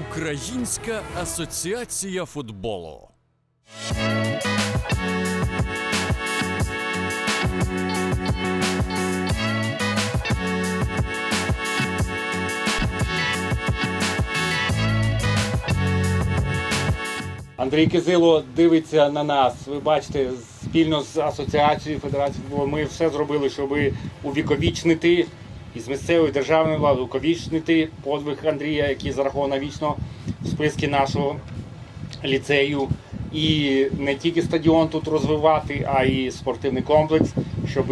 Українська асоціація футболу. Андрій Кизило дивиться на нас. Ви бачите, спільно з асоціацією Федерацією футболу ми все зробили, щоб увіковічнити і з місцевої державної влади увіковічнити подвиг Андрія, який зарахований вічно в списки нашого ліцею. І не тільки стадіон тут розвивати, а й спортивний комплекс, щоб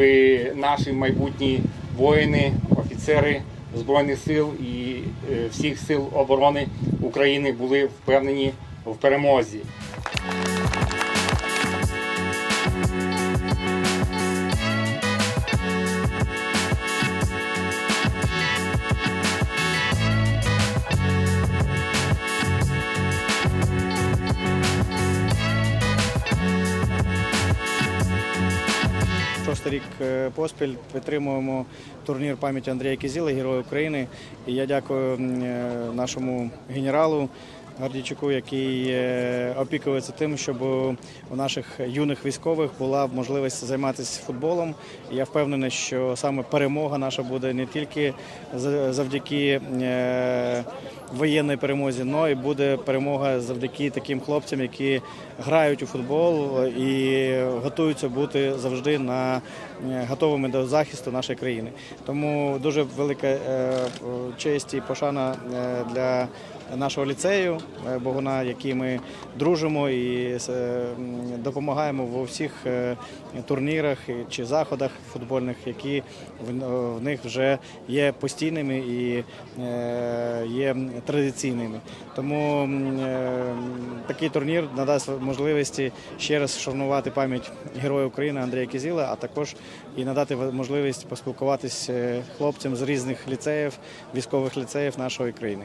наші майбутні воїни, офіцери Збройних сил і е, всіх сил оборони України були впевнені в перемозі. Шостий рік е, поспіль підтримуємо турнір пам'яті Андрія Кізіла, Героя України. І я дякую е, нашому генералу Гардійчуку, який е, опікується тим, щоб у наших юних військових була можливість займатися футболом. Я впевнений, що саме перемога наша буде не тільки за- завдяки е, воєнній перемозі, але і буде перемога завдяки таким хлопцям, які грають у футбол і готуються бути завжди на е, готовими до захисту нашої країни. Тому дуже велика честь і пошана для нашого ліцею Богуна, який ми дружимо і е, допомагаємо в усіх е, турнірах чи заходах футбольних, які в- в них вже є постійними і е, є традиційними. Тому е, такий турнір надасть можливості ще раз вшанувати пам'ять Героя України Андрія Кізіла, а також і надати можливість поспілкуватись е, хлопцям з різних ліцеїв, військових ліцеїв нашої країни.